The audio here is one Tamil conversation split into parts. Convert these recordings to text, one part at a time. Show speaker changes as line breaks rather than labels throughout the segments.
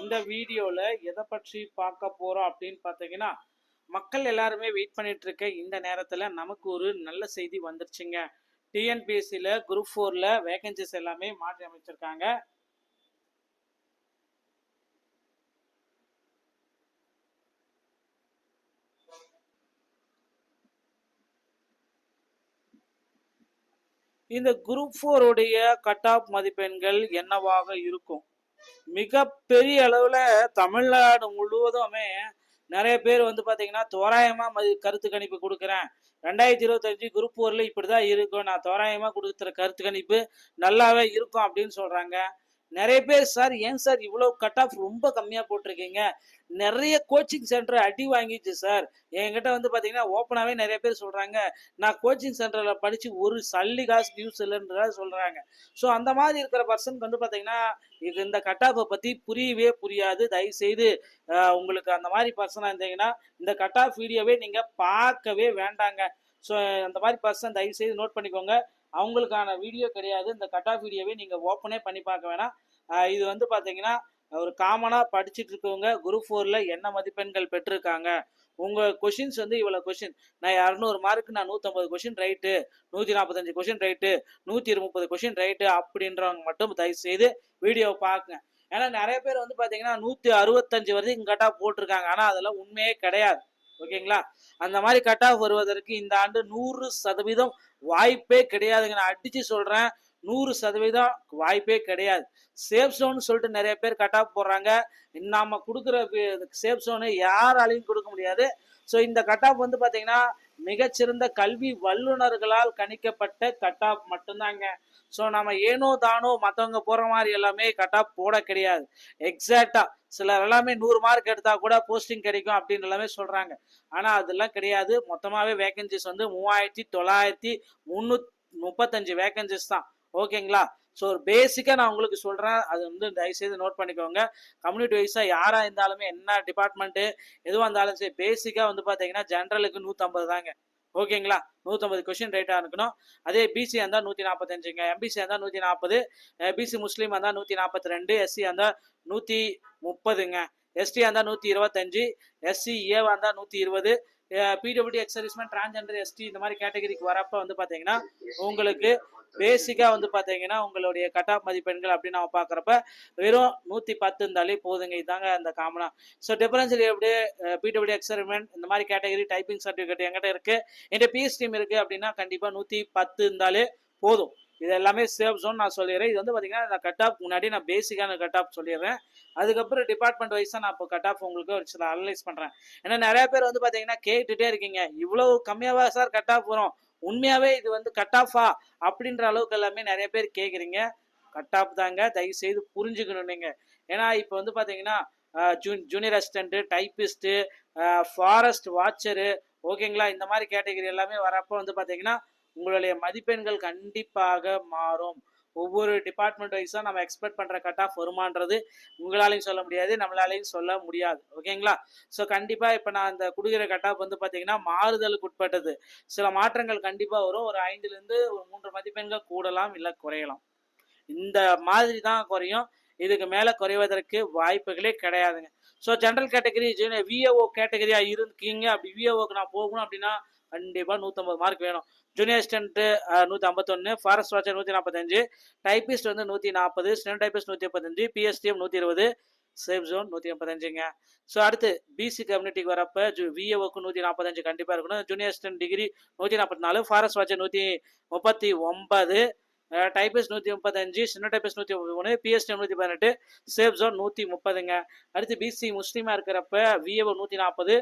இந்த வீடியோவில் எதை பற்றி பார்க்க போகிறோம் அப்படின்னு பார்த்தீங்கன்னா மக்கள் எல்லாருமே வெயிட் பண்ணிட்டு இருக்க இந்த நேரத்தில் நமக்கு ஒரு நல்ல செய்தி வந்துருச்சுங்க. டிஎன்பிஎஸ்சியில் குரூப் ஃபோரில் வேகன்சிஸ் எல்லாமே மாற்றி அமைச்சிருக்காங்க. இந்த குரூப் ஃபோருடைய கட் ஆஃப் மதிப்பெண்கள் என்னவாக இருக்கும்? மிக பெரிய அளவில் தமிழ்நாடு முழுவதுமே நிறைய பேர் வந்து பார்த்தீங்கன்னா தோராயமாக மதி கருத்து கணிப்பு கொடுக்குறேன். ரெண்டாயிரத்தி இருபத்தஞ்சு குரூப் ஃபோரில் இப்படி தான் இருக்கும். நான் தோராயமாக கொடுத்துற கருத்து கணிப்பு நல்லாவே இருக்கும் அப்படின்னு சொல்கிறாங்க நிறைய பேர் சார் ஏன் சார் இவ்வளோ கட் ஆஃப் ரொம்ப கம்மியாக போட்டிருக்கீங்க? நிறைய கோச்சிங் சென்டர் அடி வாங்கிச்சு சார். என்கிட்ட வந்து பார்த்தீங்கன்னா ஓப்பனாகவே நிறைய பேர் சொல்கிறாங்க நான் கோச்சிங் சென்டரில் படித்து ஒரு சல்லி காசு யூஸ் இல்லைன்றதா சொல்கிறாங்க ஸோ அந்த மாதிரி இருக்கிற பர்சனுக்கு வந்து பார்த்தீங்கன்னா இது இந்த கட் ஆஃபை பற்றி புரியவே புரியாது. தயவுசெய்து உங்களுக்கு அந்த மாதிரி பர்சனாக இருந்தீங்கன்னா இந்த கட் ஆஃப் வீடியோவே நீங்கள் பார்க்கவே வேண்டாங்க. ஸோ அந்த மாதிரி பர்சன் தயவுசெய்து நோட் பண்ணிக்கோங்க. அவங்களுக்கான வீடியோ கிடையாது. இந்த கட் ஆஃப் வீடியோவே நீங்கள் ஓப்பனே பண்ணி பார்க்க வேணாம். இது வந்து பார்த்தீங்கன்னா ஒரு காமனாக படிச்சுட்டு இருக்கவங்க குரூப் ஃபோரில் என்ன மதிப்பெண்கள் பெற்றிருக்காங்க? உங்கள் கொஷின்ஸ் வந்து இவ்வளோ கொஷின் நான் இரநூறு மார்க்கு நான் நூற்றம்பது கொஷின் ரைட்டு நூற்றி நாற்பத்தஞ்சு கொஷின் ரைட்டு நூற்றி முப்பது கொஷின் ரைட்டு அப்படின்றவங்க மட்டும் தயவு செய்து வீடியோவை பார்க்குங்க. ஏன்னா நிறைய பேர் வந்து பார்த்தீங்கன்னா நூற்றி அறுபத்தஞ்சு வரைக்கும் கட் போட்டிருக்காங்க. ஆனால் அதெல்லாம் உண்மையே கிடையாது. ஓகேங்களா? அந்த மாதிரி கட் ஆஃப் வருவதற்கு இந்த ஆண்டு நூறு சதவீதம் வாய்ப்பே கிடையாதுங்க. நான் அடிச்சு சொல்கிறேன் நூறு சதவீதம் வாய்ப்பே கிடையாது. சேஃப் ஜோன் சொல்லிட்டு நிறைய பேர் கட் ஆஃப் போடுறாங்க. நாம கொடுக்குற சேஃப் ஜோனு யாராலையும் கொடுக்க முடியாது. ஸோ இந்த கட் ஆஃப் வந்து பார்த்தீங்கன்னா மிகச்சிறந்த கல்வி வல்லுநர்களால் கணிக்கப்பட்ட கட் ஆஃப் மட்டும்தாங்க. ஸோ நம்ம ஏனோ தானோ மற்றவங்க போகிற மாதிரி எல்லாமே கட் போட கிடையாது. எக்ஸாக்டாக சிலர் எல்லாமே நூறு மார்க் எடுத்தால் கூட போஸ்டிங் கிடைக்கும் அப்படின்னு எல்லாமே சொல்கிறாங்க ஆனால் அதெல்லாம் கிடையாது. மொத்தமாகவே வேகன்சிஸ் வந்து மூவாயிரத்தி தொள்ளாயிரத்தி முந்நூத் முப்பத்தஞ்சு வேகன்சிஸ் தான். ஓகேங்களா ஸோ ஒரு பேசிக்காக நான் உங்களுக்கு சொல்கிறேன் அது வந்து தயவுசெய்து நோட் பண்ணிக்கோங்க. கம்யூனிட்டி வைஸாக யாராக இருந்தாலுமே என்ன டிபார்ட்மெண்ட்டு எதுவாக இருந்தாலும் சரி பேசிக்காக வந்து பார்த்தீங்கன்னா ஜென்ரலுக்கு நூற்றம்பது தாங்க. ஓகேங்களா? நூற்றம்பது கொஸ்டின் ரைட்டாக இருக்கணும். அதே பிசி இருந்தால் நூற்றி நாற்பத்தஞ்சுங்க எம்பிசி இருந்தால் நூற்றி நாற்பது பிசி முஸ்லீம் இருந்தால் நூற்றி நாற்பத்தி ரெண்டு எஸ்சி இருந்தால் நூற்றி முப்பதுங்க எஸ்டி இருந்தால் நூற்றி இருபத்தஞ்சு எஸ்சி ஏவா இருந்தால் நூற்றி இருபது பிடபிள்யூ எக்ஸர்விஸ்மேன் டிரான்ஜெண்டர் எஸ்டி இந்த மாதிரி கேட்டகரிக்கு வரப்போ வந்து பார்த்தீங்கன்னா உங்களுக்கு பேசிக்காக வந்து பார்த்தீங்கன்னா உங்களுடைய கட் ஆஃப் மதிப்பெண்கள் அப்படின்னு நம்ம பார்க்குறப்ப வெறும் நூற்றி பத்து இருந்தாலே போதுங்க. இதாங்க அந்த காமனாக ஸோ டிஃபரன்ஷியல் எப்படி பிடபிள்யூ எக்ஸ்பெரிமெண்ட் இந்த மாதிரி கேட்டகரி டைப்பிங் சர்டிஃபிகேட் எங்கிட்ட இருக்குது என்கிட்ட பிஎஸ் டீம் இருக்குது அப்படின்னா கண்டிப்பாக நூற்றி பத்து இருந்தாலே போதும். இது எல்லாமே சேஃப் ஜோன் நான் சொல்லிடுறேன். இது வந்து பார்த்தீங்கன்னா நான் கட் ஆஃப் முன்னாடி நான் பேசிக்கான கட் ஆஃப் சொல்லிடுறேன். அதுக்கப்புறம் டிபார்ட்மெண்ட் வைஸாக நான் இப்போ கட் ஆஃப் உங்களுக்கு ஒரு சில அனலைஸ் பண்ணுறேன் ஏன்னா நிறைய பேர் வந்து பார்த்தீங்கன்னா கேட்டுகிட்டே இருக்கீங்க. இவ்வளோ கம்மியாவா சார் கட் ஆஃப் வரும்? உண்மையாகவே இது வந்து கட் ஆஃபா அப்படின்ற அளவுக்கு எல்லாமே நிறைய பேர் கேட்குறீங்க கட் ஆஃப் தாங்க. தயவு செய்து புரிஞ்சுக்கணும் நீங்கள் ஏன்னா இப்போ வந்து பார்த்தீங்கன்னா June junior assistant typist forest watcher ஓகேங்களா இந்த மாதிரி கேட்டகரி எல்லாமே வரப்போ வந்து பார்த்தீங்கன்னா உங்களுடைய மதிப்பெண்கள் கண்டிப்பாக மாறும். ஒவ்வொரு டிபார்ட்மெண்ட் வைஸாக நம்ம எக்ஸ்பெக்ட் பண்ணுற கட் ஆஃப் வருமானது உங்களாலையும் சொல்ல முடியாது நம்மளாலையும் சொல்ல முடியாது. ஓகேங்களா? ஸோ கண்டிப்பாக இப்போ நான் அந்த கொடுக்குற கட் ஆஃப் வந்து பார்த்தீங்கன்னா மாறுதலுக்கு உட்பட்டது. சில மாற்றங்கள் கண்டிப்பாக வரும். ஒரு ஐந்துலேருந்து ஒரு மூன்று மதிப்பெண்கள் கூடலாம் இல்லை குறையலாம். இந்த மாதிரி தான் குறையும். இதுக்கு மேலே குறைவதற்கு வாய்ப்புகளே கிடையாதுங்க. ஸோ ஜென்ரல் கேட்டகரி விஏஓ கேட்டகரியாக இருக்கீங்க. அப்படி விஏஓக்கு நான் போகணும் அப்படின்னா கண்டிப்பாக நூற்றம்பது மார்க் வேணும். ஜூனியர் அசிஸ்டன்ட்டு நூற்றி ஐம்பத்தொன்று ஃபாரஸ்ட் வாட்சர் நூற்றி நாற்பத்தஞ்சு டைப்பிஸ்ட் வந்து நூற்றி நாற்பது ஸ்டென் டைப்பிஸ்ட் நூற்றி முப்பத்தஞ்சு பிஎஸ்டிஎம் நூற்றி இருபது சேஃப் ஜோன் நூற்றி முப்பத்தஞ்சுங்க ஸோ அடுத்து பிசி கம்யூனிட்டிக்கு வரப்போ ஜூ விஏஓக்கு நூற்றி நாற்பத்தஞ்சு கண்டிப்பாக இருக்கணும் ஜூனியர் அசிஸ்டன்ட் டிகிரி நூற்றி நாற்பத்தி நாலு ஃபாரஸ்ட் வாட்சர் நூற்றி முப்பத்தி ஒன்பது டைப்பிஸ்ட் நூற்றி முப்பத்தஞ்சு சின்ன டைப்பிஸ்ட் நூற்றி முப்பத்தி மூணு பிஎஸ்டி நூற்றி பதினெட்டு சேஃப் ஜோன் நூற்றி முப்பதுங்க அடுத்து பிசி முஸ்லீமாக இருக்கிறப்ப விஏஓ நூற்றி நாற்பது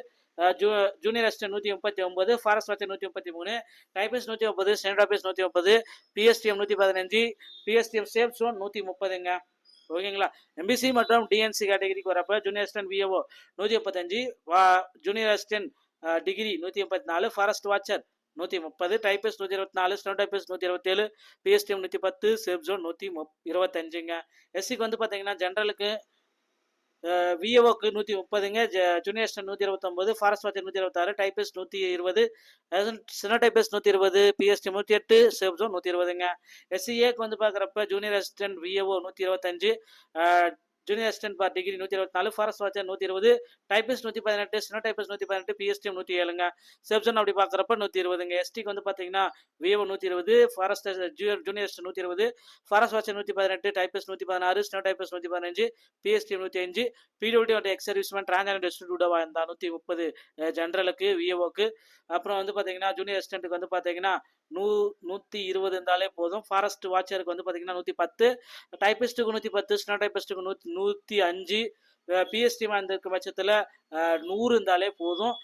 ஜூ ஜூனியர் அசிஸ்டன்ட் நூற்றி முப்பத்தி ஒன்பது ஃபாரஸ்ட் வாட்சர் நூற்றி முப்பத்தி மூணு டைபிஸ் நூற்றி முப்பது ஸ்டெனோ டைப்பிஸ்ட் நூற்றி முப்பது பிஎஸ்டிஎம் நூற்றி பதினஞ்சு பிஎஸ்டிஎம் சேஃப் ஜோன் நூற்றி முப்பதுங்க. ஓகேங்களா? எம்பிசி மற்றும் டிஎன்சி கேட்டகரிக்கு வரப்போ ஜூனியர் அசிஸ்டன்ட் விஏஓ நூற்றி முப்பத்தஞ்சு வா ஜூனியர் அசிஸ்டன்ட் டிகிரி நூற்றி முப்பத்தி நாலு ஃபாரஸ்ட் வாட்சர் நூற்றி முப்பது டைப்பிஸ்ட் நூற்றி இருபத்தி நாலு ஸ்டோன் டைப்பிஸ்ட் நூற்றி இருபத்தேழு பிஎஸ்டிஎம் நூற்றி பத்து சேஃப் ஜோன் நூற்றி முப் இருபத்தஞ்சுங்க. எஸ்சிக்கு வந்து பார்த்தீங்கன்னா ஜென்ரலுக்கு விஏஓக்கு நூற்றி முப்பதுங்க. ஜூனியர் அசிஸ்டன்ட் நூற்றி இருபத்தொம்பது ஃபாரஸ்ட் வாட்சர் நூற்றி இருபத்தாறு டைப்பிஸ்ட் நூற்றி இருபது சின்ன டைப்பிஸ்ட் நூற்றி இருபது பிஎஸ்டி நூற்றி எட்டு சேஃப் ஜோன் நூற்றி இருபதுங்க. எஸ்சிஏக்கு வந்து பார்க்குறப்ப ஜூனியர் அசிஸ்டன்ட் விஏஓ நூற்றி இருபத்தஞ்சு ஜூனியர் அசிஸ்டன்ட் பார் டிகிரி நூற்றி இருபத்தி நாலு ஃபாரஸ்ட் வாட்சர் நூற்றி இருபது டைபிஸ்ட் நூற்றி பதினெட்டு ஸ்னோ டைபிஸ்ட் நூற்றி பதினெட்டு பிஎஸ்டிஎம் நூற்றி ஏழுங்க. செப்ஷன் அப்படி பார்க்குறப்ப நூற்றி இருபதுங்க. எஸ்டிக்கு வந்து பார்த்தீங்கன்னா விஏஓ நூற்றி இருபது ஃபாரஸ்ட் ஜூனியர் ஜூனியர் நூற்றி இருபது ஃபாரஸ்ட் வாட்சர் நூற்றி பதினெட்டு டைபிஸ்ட் நூற்றி பதினாறு சின்ன டைபிஸ்ட் நூற்றி பதினஞ்சு பிஎஸ்டிஎம் நூற்றி அஞ்சு பிடிஓடி மற்றும் எக்ஸ் சர்வீஸ்மேன் டிரான்ஜெண்டர் டிஸ்ட்ரிபியூட்டவாக இருந்தால் நூற்றி முப்பது ஜென்ரலுக்கு விஏஓக்கு அப்புறம் வந்து பார்த்தீங்கன்னா ஜூனியர் அசிஸ்டண்ட்டுக்கு வந்து பார்த்தீங்கன்னா நூ நூற்றி இருபது இருந்தாலே போதும். ஃபாரஸ்ட் வாட்சருக்கு வந்து பார்த்தீங்கன்னா நூற்றி பத்து டைபிஸ்ட்டுக்கு நூற்றி பத்து ஸ்னோ டைபிஸ்ட்டுக்கு நூற்றி நூற்றி அஞ்சு பிஎஸ்டி வந்திருக்க பட்சத்தில் நூறு இருந்தாலே போதும்.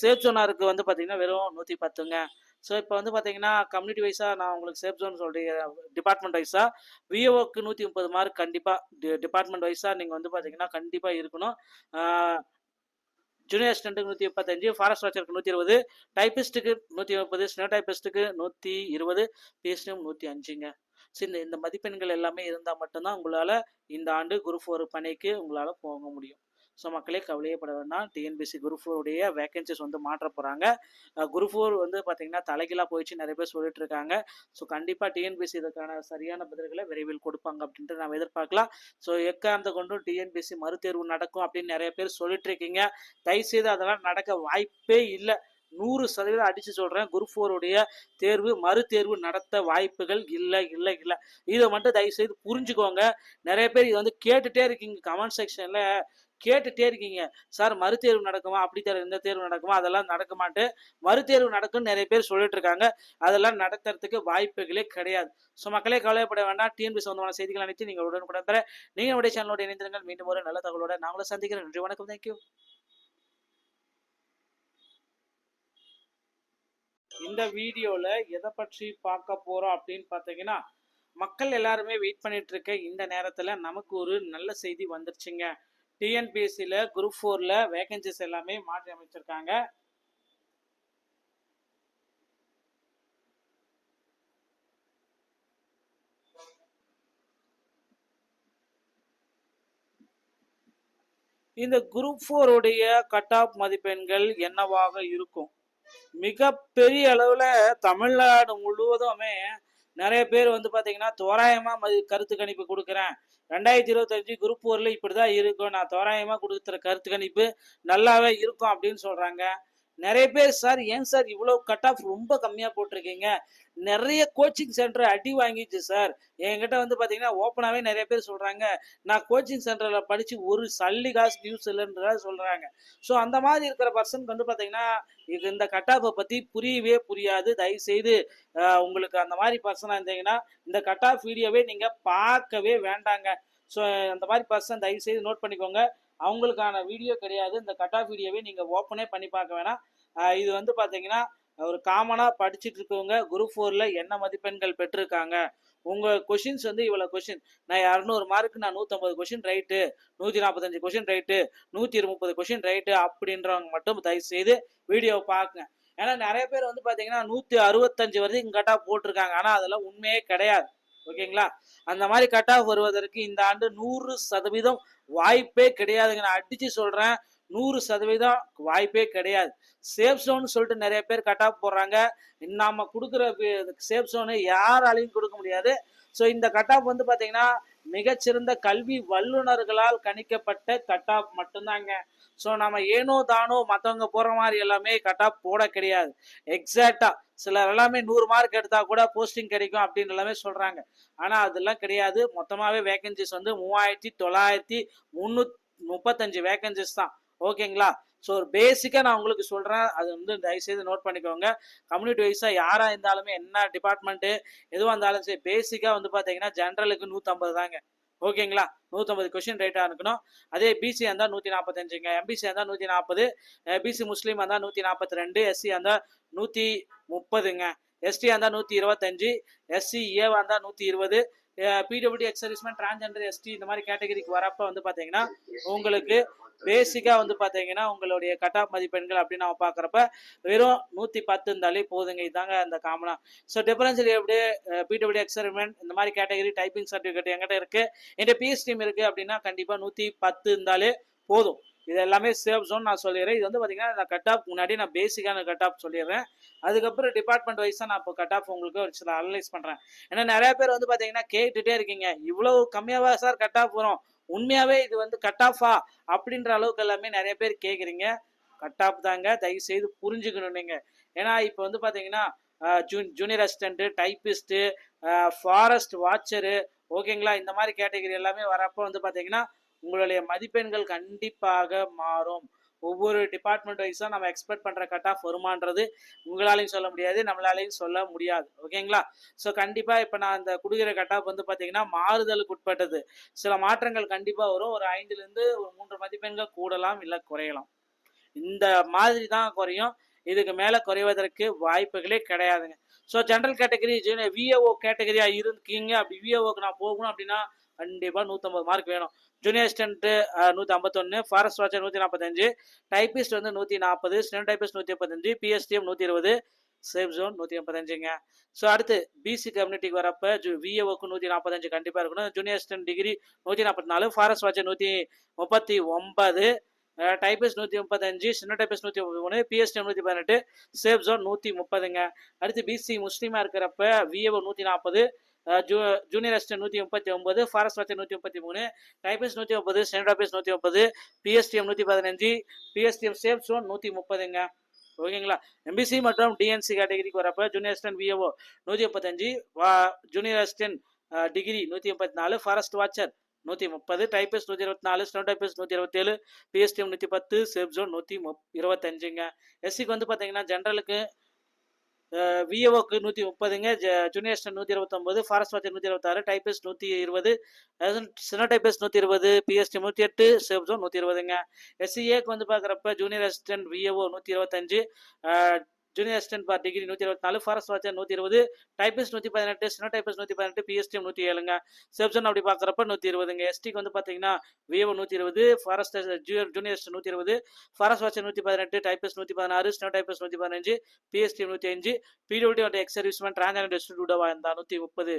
சேஃப் ஜோனாருக்கு வந்து பார்த்தீங்கன்னா வெறும் நூற்றி பத்துங்க. ஸோ இப்போ வந்து பார்த்தீங்கன்னா கம்யூனிட்டி வைஸாக நான் உங்களுக்கு சேஃப் ஜோன் சொல்கிறேன் டிபார்ட்மெண்ட் வைஸாக விஓக்கு நூற்றி முப்பது மார்க் கண்டிப்பாக டிபார்ட்மெண்ட் வைஸாக நீங்கள் வந்து பார்த்தீங்கன்னா கண்டிப்பாக இருக்கணும். ஜூனியர் அசிஸ்டண்ட்டுக்கு நூற்றி முப்பத்தஞ்சு ஃபாரஸ்ட் வாட்சருக்கு நூற்றி இருபது டைப்பிஸ்ட்டுக்கு நூற்றி முப்பது ஸ்னோ டைப்பிஸ்ட்டுக்கு நூற்றி இருபது பிஎஸ்டியும் நூற்றி அஞ்சுங்க. ஸோ இந்த இந்த மதிப்பெண்கள் எல்லாமே இருந்தால் மட்டும்தான் உங்களால் இந்த ஆண்டு குரூப் ஃபோர் பணிக்கு உங்களால் போக முடியும். ஸோ மக்களே கவலையப்பட வேண்டாம். டிஎன்பிசி குரூப் ஃபோருடைய வேகன்சிஸ் வந்து மாற்ற போகிறாங்க குரூப் ஃபோர் வந்து பார்த்தீங்கன்னா தலைகீழாக போயிடுச்சு நிறைய பேர் சொல்லிட்டு இருக்காங்க. ஸோ கண்டிப்பாக டிஎன்பிசி இதுக்கான சரியான பதில்களை விரைவில் கொடுப்பாங்க அப்படின்ட்டு நாம் எதிர்பார்க்கலாம். ஸோ எக்காந்த கொண்டும் டிஎன்பிசி மறுதேர்வு நடக்கும் அப்படின்னு நிறைய பேர் சொல்லிட்டு இருக்கீங்க. தயவுசெய்து அதெல்லாம் நடக்க வாய்ப்பே இல்லை. நூறு சதவீதம் அடித்து சொல்கிறேன் குரூப் ஃபோருடைய தேர்வு மறுதேர்வு நடத்த வாய்ப்புகள் இல்லை இல்லை இல்லை. இதை மட்டும் தயவு செய்து புரிஞ்சுக்கோங்க. நிறைய பேர் இதை வந்து கேட்டுட்டே இருக்கீங்க. கமெண்ட் செக்ஷனில் கேட்டுட்டே இருக்கீங்க. சார் மறுதேர்வு நடக்குமா? அப்படி தேர்வு இந்த தேர்வு நடக்குமா? அதெல்லாம் நடக்க மாட்டு மறுதேர்வு நடக்கும்னு நிறைய பேர் சொல்லிட்டு இருக்காங்க. அதெல்லாம் நடத்துறதுக்கு வாய்ப்புகளே கிடையாது. ஸோ மக்களே கவலைப்பட வேண்டாம். டிஎன்பிசி சொந்தமான செய்திகள் அனைத்து நீங்கள் உடனுக்குடன் பெற. நீங்கள் நம்முடைய சேனலோட இணைந்திருங்கள். மீண்டும் ஒரு நல்ல தகவலோட நாங்களும் சந்திக்கிறேன் நன்றி வணக்கம். தேங்க்யூ இந்த வீடியோல எதை பற்றி பார்க்க போறோம் அப்படின்னு பார்த்தீங்கன்னா மக்கள் எல்லாருமே வெயிட் பண்ணிட்டு இருக்க இந்த நேரத்துல நமக்கு ஒரு நல்ல செய்தி வந்துருச்சுங்க. டிஎன்பிஎஸ்சியில் குரூப் ஃபோரில் வேகன்சிஸ் எல்லாமே மாற்றி அமைச்சிருக்காங்க. இந்த குரூப் ஃபோருடைய கட் ஆஃப் மதிப்பெண்கள் என்னவாக இருக்கும்? மிக பெரிய அளவில் தமிழ்நாடு முழுவதுமே நிறைய பேர் வந்து பார்த்தீங்கன்னா தோராயமாக மதி கருத்து கணிப்பு கொடுக்குறேன். ரெண்டாயிரத்தி இருபத்தஞ்சு குரூப் ஃபோரில் இப்படி தான் இருக்கும். நான் தோராயமாக கொடுக்குற கருத்து கணிப்பு நல்லாவே இருக்கும் அப்படின்னு சொல்கிறாங்க நிறைய பேர் சார் ஏன் சார் இவ்வளோ கட் ஆஃப் ரொம்ப கம்மியாக போட்டிருக்கீங்க? நிறைய கோச்சிங் சென்டர் அடி வாங்கிச்சு சார். என்கிட்ட வந்து பார்த்தீங்கன்னா ஓப்பனாகவே நிறைய பேர் சொல்கிறாங்க நான் கோச்சிங் சென்டரில் படித்து ஒரு சல்லி காசு நியூஸ் இல்லைன்றதாக சொல்கிறாங்க ஸோ அந்த மாதிரி இருக்கிற பர்சனுக்கு வந்து பார்த்தீங்கன்னா இது இந்த கட் ஆஃபை பற்றி புரியவே புரியாது. தயவுசெய்து உங்களுக்கு அந்த மாதிரி பர்சனாக இருந்தீங்கன்னா இந்த கட் ஆஃப் வீடியோவே நீங்கள் பார்க்கவே வேண்டாங்க. ஸோ அந்த மாதிரி பர்சன் தயவுசெய்து நோட் பண்ணிக்கோங்க. அவங்களுக்கான வீடியோ கிடையாது. இந்த கட் ஆஃப் வீடியோவே நீங்கள் ஓப்பனே பண்ணி பார்க்க வேணாம். இது வந்து பார்த்தீங்கன்னா ஒரு காமனாக படிச்சுட்டு இருக்கவங்க குரூப் ஃபோரில் என்ன மதிப்பெண்கள் பெற்றிருக்காங்க? உங்கள் கொஷின்ஸ் வந்து இவ்வளோ கொஷின் நான் இரநூறு மார்க்கு நான் நூற்றம்பது கொஷின் ரைட்டு நூற்றி நாற்பத்தஞ்சு கொஷின் ரைட்டு நூற்றி முப்பது கொஷின் ரைட்டு அப்படின்றவங்க மட்டும் தயவு செய்து வீடியோவை பார்க்குங்க. ஏன்னா நிறைய பேர் வந்து பார்த்தீங்கன்னா நூற்றி அறுபத்தஞ்சு வரைக்கும் கட்டாக போட்டிருக்காங்க. ஆனால் அதெல்லாம் உண்மையே கிடையாது. ஓகேங்களா? அந்த மாதிரி கட் ஆஃப் வருவதற்கு இந்த ஆண்டு நூறு சதவீதம் வாய்ப்பே கிடையாதுங்க. நான் அடிச்சு சொல்கிறேன் நூறு சதவீதம் வாய்ப்பே கிடையாது. சேஃப் ஜோன் சொல்லிட்டு நிறைய பேர் கட் ஆஃப் போடுறாங்க. நாம கொடுக்குற சேஃப் சோனு யாராலையும் கொடுக்க முடியாது. ஸோ இந்த கட் ஆஃப் வந்து பார்த்தீங்கன்னா மிகச்சிறந்த கல்வி வல்லுநர்களால் கணிக்கப்பட்ட கட் ஆஃப் மட்டும்தாங்க. ஸோ நம்ம ஏனோ தானோ மற்றவங்க போகிற மாதிரி எல்லாமே கட் ஆஃப் போட கிடையாது. எக்ஸாக்டாக சிலர் எல்லாமே நூறு மார்க் எடுத்தால் கூட போஸ்டிங் கிடைக்கும் அப்படின்னு எல்லாமே சொல்கிறாங்க ஆனால் அதெல்லாம் கிடையாது. மொத்தமாகவே வேகன்சிஸ் வந்து மூவாயிரத்தி தொள்ளாயிரத்தி முந்நூத் முப்பத்தஞ்சு வேகன்சிஸ் தான். ஓகேங்களா? ஸோ ஒரு பேசிக்காக நான் உங்களுக்கு சொல்கிறேன் அது வந்து தயவுசெய்து நோட் பண்ணிக்கோங்க. கம்யூனிட்டி வைஸாக யாராக இருந்தாலுமே என்ன டிபார்ட்மெண்ட்டு எதுவாக இருந்தாலும் சரி பேசிக்காக வந்து பார்த்தீங்கன்னா ஜென்ரலுக்கு நூற்றம்பது தாங்க. ஓகேங்களா? நூற்றம்பது கொஷின் ரேட்டாக இருக்கணும். அதே பிசி இருந்தால் நூற்றி நாற்பத்தஞ்சுங்க எம்பிசி இருந்தால் நூற்றி நாற்பது பிசி முஸ்லீம் இருந்தால் நூற்றி நாற்பத்தி ரெண்டு எஸ்சி இருந்தால் நூற்றி முப்பதுங்க எஸ்டி இருந்தால் நூற்றி இருபத்தஞ்சு எஸ்சி ஏவா இருந்தால் நூற்றி இருபது பிடபிள்யூடி எக்ஸர்விஸ்மேன் டிரான்ஜெண்டர் எஸ்டி இந்த மாதிரி கேட்டகரிக்கு வரப்போ வந்து பார்த்தீங்கன்னா உங்களுக்கு பேசிக்காக வந்து பார்த்தீங்கன்னா உங்களுடைய கட் ஆஃப் மதிப்பெண்கள் அப்படின்னு நம்ம பார்க்குறப்ப வெறும் நூற்றி பத்து இருந்தாலே போதுங்க. இதாங்க அந்த காமனாக ஸோ டிஃபரன்ஷியல் எப்படி பிடபிள்யூ எக்ஸ்பெரிமெண்ட் இந்த மாதிரி கேட்டகரி டைப்பிங் சர்டிஃபிகேட் எங்கிட்ட இருக்குது என்கிட்ட பிஎஸ் டீம் இருக்குது அப்படின்னா கண்டிப்பாக நூற்றி பத்து இருந்தாலே போதும். இது எல்லாமே சேஃப் ஜோன் நான் சொல்லிடுறேன். இது வந்து பார்த்தீங்கன்னா நான் கட் ஆஃப் முன்னாடி நான் பேசிக்கான கட் ஆஃப் சொல்லிடுறேன். அதுக்கப்புறம் டிபார்ட்மெண்ட் வைஸாக நான் இப்போ கட் ஆஃப் உங்களுக்கு ஒரு சில அனலைஸ் பண்ணுறேன் ஏன்னா நிறைய பேர் வந்து பார்த்தீங்கன்னா கேட்டுகிட்டே இருக்கீங்க. இவ்வளோ கம்மியாகவா சார் கட் ஆஃப் வரும்? உண்மையாவே இது வந்து கட் ஆஃபா அப்படின்ற அளவுக்கு எல்லாமே நிறைய பேர் கேட்குறீங்க கட் ஆஃப் தாங்க. தயவு செய்து புரிஞ்சுக்கணும் நீங்கள் ஏன்னா இப்போ வந்து பார்த்தீங்கன்னா June junior assistant typist forest watcher ஓகேங்களா? இந்த மாதிரி கேட்டகரி எல்லாமே வரப்போ வந்து பார்த்தீங்கன்னா உங்களுடைய மதிப்பெண்கள் கண்டிப்பாக மாறும். ஒவ்வொரு டிபார்ட்மெண்ட் வைஸாக நம்ம எக்ஸ்பெக்ட் பண்ணுற கட் ஆஃப் வருமானது உங்களாலையும் சொல்ல முடியாது நம்மளாலையும் சொல்ல முடியாது. ஓகேங்களா ஸோ கண்டிப்பாக இப்போ நான் அந்த கொடுக்குற கட் ஆஃப் வந்து பார்த்தீங்கன்னா மாறுதலுக்கு உட்பட்டது. சில மாற்றங்கள் கண்டிப்பாக வரும். ஒரு ஐந்துலேருந்து ஒரு மூன்று மதிப்பெண்கள் கூடலாம் இல்லை குறையலாம். இந்த மாதிரி தான் குறையும். இதுக்கு மேலே குறைவதற்கு வாய்ப்புகளே கிடையாதுங்க. ஸோ ஜென்ரல் கேட்டகரி விஏஓ கேட்டகரியாக இருக்கீங்க அப்படி விஏஓக்கு நான் போகணும் அப்படின்னா கண்டிப்பாக நூற்றம்பது மார்க் வேணும். ஜூனியர் அசிஸ்டன்ட்டு நூற்றி ஐம்பத்தொன்று ஃபாரஸ்ட் வாட்சர் நூற்றி நாற்பத்தஞ்சு டைபிஸ்ட் வந்து நூற்றி நாற்பது ஸ்டென் டைபிஸ்ட் நூற்றி முப்பத்தஞ்சு பிஎஸ்டிஎம் நூற்றி இருபது சேஃப் ஜோன் நூற்றி முப்பத்தஞ்சுங்க ஸோ அடுத்து பிசி கம்யூனிட்டிக்கு வரப்போ ஜூ விஏஓக்கு நூற்றி நாற்பத்தஞ்சு கண்டிப்பாக இருக்கணும் ஜூனியர் அசிஸ்டன்ட் டிகிரி நூற்றி நாற்பத்தி நாலு ஃபாரஸ்ட் வாட்சர் நூற்றி முப்பத்தி ஒன்பது டைபிஸ் நூற்றி முப்பத்தஞ்சு சின்ன டைபிஸ் நூற்றி முப்பத்தி மூணு பிஎஸ்டி நூற்றி பதினெட்டு சேஃப் ஜோன் நூற்றி முப்பதுங்க அடுத்து பிசி முஸ்லீமாக இருக்கிறப்ப விஏஓ நூற்றி நாற்பது ஜூ ஜூனியர் அசிஸ்டன்ட் நூற்றி முப்பத்தி ஒன்பது ஃபாரஸ்ட் வாட்சர் நூற்றி முப்பத்தி மூணு டைபிஸ் நூற்றி ஒன்பது சென்ட் ஆஃபீஸ் நூற்றி ஒன்பது பிஎஸ்டிஎம் நூற்றி பதினஞ்சு பிஎஸ்டிஎம் சேஃப் ஜோன் நூற்றி முப்பதுங்க. ஓகேங்களா? எம்பிசி மற்றும் டிஎன்சி கேட்டகரிக்கு வரப்ப ஜூனியர் அசிஸ்டன்ட் விஏஓ நூற்றி முப்பத்தஞ்சு ஜூனியர் அசிஸ்டன்ட் டிகிரி நூற்றி முப்பத்தி நாலு ஃபாரஸ்ட் வாட்சர் நூற்றி முப்பது டைபிஸ் நூற்றி இருபத்தி நாலு ஸ்னோ டைபிஸ் நூற்றி இருபத்தேழு பிஎஸ்டிஎம் நூற்றி பத்து சேஃப் ஜோன் நூற்றி முப் இருபத்தஞ்சுங்க. எஸ்சிக்கு வந்து பார்த்தீங்கன்னா ஜென்ரலுக்கு விஏஓக்கு நூற்றி முப்பதுங்க ஜூனியர் ஸ்டன் நூற்றி இருபத்தொம்பது ஃபாரஸ்ட் வாட்சர் நூற்றி இருபத்தாறு டைபிஸ்ட் நூற்றி இருபது சின்ன டைபிஸ் நூற்றி இருபது பிஎஸ்டி நூற்றி எட்டு சேஃப் ஜோன் நூற்றி இருபதுங்க. எஸ்சிஏக்கு வந்து பார்க்குறப்ப ஜூனியர் அசிஸ்டன்ட் விஏஓ நூற்றி இருபத்தஞ்சு ஜூனியர் அசிஸ்டன்ட் பார் டிகிரி நூற்றி இருபத்தி நாலு ஃபாரஸ்ட் வாட்சர் நூற்றி இருபது டைபிஸ் நூற்றி பதினெட்டு சின்ன டைபிஸ் நூற்றி பதினெட்டு பிஎஸ்டிஎம் நூற்றி ஏழுங்க. செப்ஷன் அப்படி பார்க்குறப்ப நூற்றி இருபதுங்க. எஸ்டிக்கு வந்து பார்த்தீங்கன்னா விஏஓ நூற்றி இருபது ஃபாரஸ்ட் ஜூனியர் ஜூனியர் நூற்றி இருபது ஃபாரஸ்ட் வாட்சர் நூற்றி பதினெட்டு டைபிஸ் நூற்றி பதினாறு ஸ்னோ டைபிஸ் நூற்றி பதினஞ்சு பிஎஸ்டிஎம் நூற்றி அஞ்சு பிடபிள்யூடி மற்றும் எக்ஸ் சர்வீஸ்மேன் டிரான்ஜாக்ட் டிஸ்ட்ரிபியூட்டவாக இருந்தால் நூற்றி முப்பது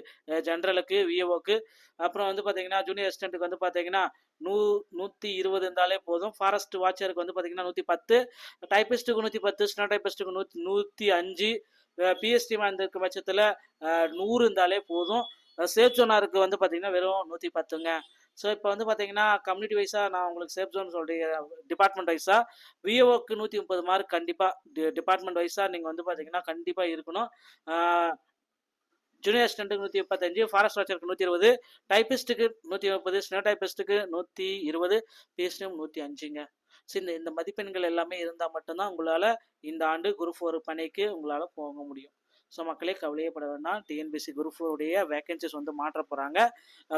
ஜென்ரலுக்கு விஏஓக்கு அப்புறம் வந்து பார்த்தீங்கன்னா ஜூனியர் அசிஸ்டன்ட்டுக்கு வந்து பார்த்தீங்கன்னா நூ நூற்றி இருபது இருந்தாலே போதும். ஃபாரஸ்ட் வாட்சருக்கு வந்து பார்த்தீங்கன்னா நூற்றி பத்து. டைப்பிஸ்ட்டுக்கு நூற்றி பத்து ஸ்னோ டைப்பிஸ்ட்டுக்கு நூற்றி நூற்றி அஞ்சு. பிஎஸ்டி இருக்க பட்சத்தில் நூறு இருந்தாலே போதும். சேஃப் ஜோனாருக்கு வந்து பார்த்தீங்கன்னா வெறும் நூற்றி பத்துங்க. ஸோ இப்போ வந்து பார்த்தீங்கன்னா கம்யூனிட்டி வைஸாக நான் உங்களுக்கு சேஃப் ஜோன் சொல்கிறேன் டிபார்ட்மெண்ட் வைஸாக விஓக்கு நூற்றி முப்பது மார்க் கண்டிப்பாக டிபார்ட்மெண்ட் வைஸாக நீங்கள் வந்து பார்த்தீங்கன்னா கண்டிப்பாக இருக்கணும். ஜூனியர் அசிஸ்டண்ட்டுக்கு நூற்றி முப்பத்தஞ்சு ஃபாரஸ்ட் வாட்சருக்கு நூற்றி இருபது டைபிஸ்ட்டுக்கு நூற்றி முப்பது ஸ்னோ டைபிஸ்ட்டுக்கு நூற்றி இருபது பிஎஸ்டியும் நூற்றி அஞ்சுங்க. ஸோ இந்த இந்த மதிப்பெண்கள் எல்லாமே இருந்தால் மட்டும்தான் உங்களால் இந்த ஆண்டு குரூப் ஃபோர் பணிக்கு உங்களால் போக முடியும். ஸோ மக்களே கவலையப்பட வேண்டாம். டிஎன்பிசி குரூப் ஃபோருடைய வேகன்சிஸ் வந்து மாற்ற போகிறாங்க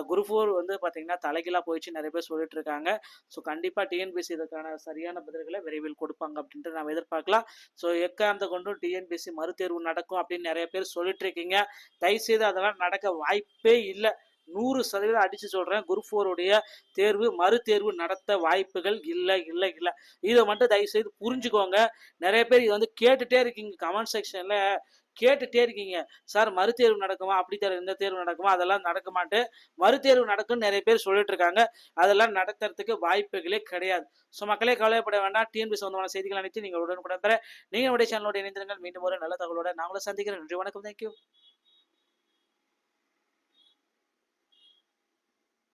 குரூப் ஃபோர் வந்து பார்த்தீங்கன்னா தலைகளாக போயிடுச்சு நிறைய பேர் சொல்லிட்டு இருக்காங்க. ஸோ கண்டிப்பாக டிஎன்பிசி இதற்கான சரியான பதில்களை விரைவில் கொடுப்பாங்க அப்படின்ட்டு நம்ம எதிர்பார்க்கலாம். ஸோ எக்காந்த கொண்டும் டிஎன்பிசி மறுதேர்வு நடக்கும் அப்படின்னு நிறைய பேர் சொல்லிட்டு இருக்கீங்க. தயவுசெய்து அதெல்லாம் நடக்க வாய்ப்பே இல்லை. நூறு சதவீதம் அடித்து சொல்கிறேன் குரூப் ஃபோருடைய தேர்வு மறு தேர்வு நடத்த வாய்ப்புகள் இல்லை இல்லை இல்லை. இதை மட்டும் தயவு செய்து புரிஞ்சுக்கோங்க. நிறைய பேர் இதை வந்து கேட்டுகிட்டே இருக்கீங்க. கமெண்ட் செக்ஷனில் கேட்டுட்டே இருக்கீங்க. சார் மறுதேர்வு நடக்குமா? அப்படி தேர்வு இந்த தேர்வு நடக்குமா? அதெல்லாம் நடக்க மாட்டேன். மறுதேர்வு நடக்கும்னு நிறைய பேர் சொல்லிட்டு இருக்காங்க. அதெல்லாம் நடத்துறதுக்கு வாய்ப்புகளே கிடையாது. ஸோ மக்களே கவலைப்பட வேண்டாம். டிஎன்பிசி சொந்தமான செய்திகள் அனைத்து நீங்கள் உடனுக்குடன் பெற. நீங்கள் உடைய சேனலோட இணைந்திருங்கள். மீண்டும் ஒரு நல்ல தகவலோட நாங்களும் சந்திக்கிறேன் நன்றி வணக்கம். தேங்க்யூ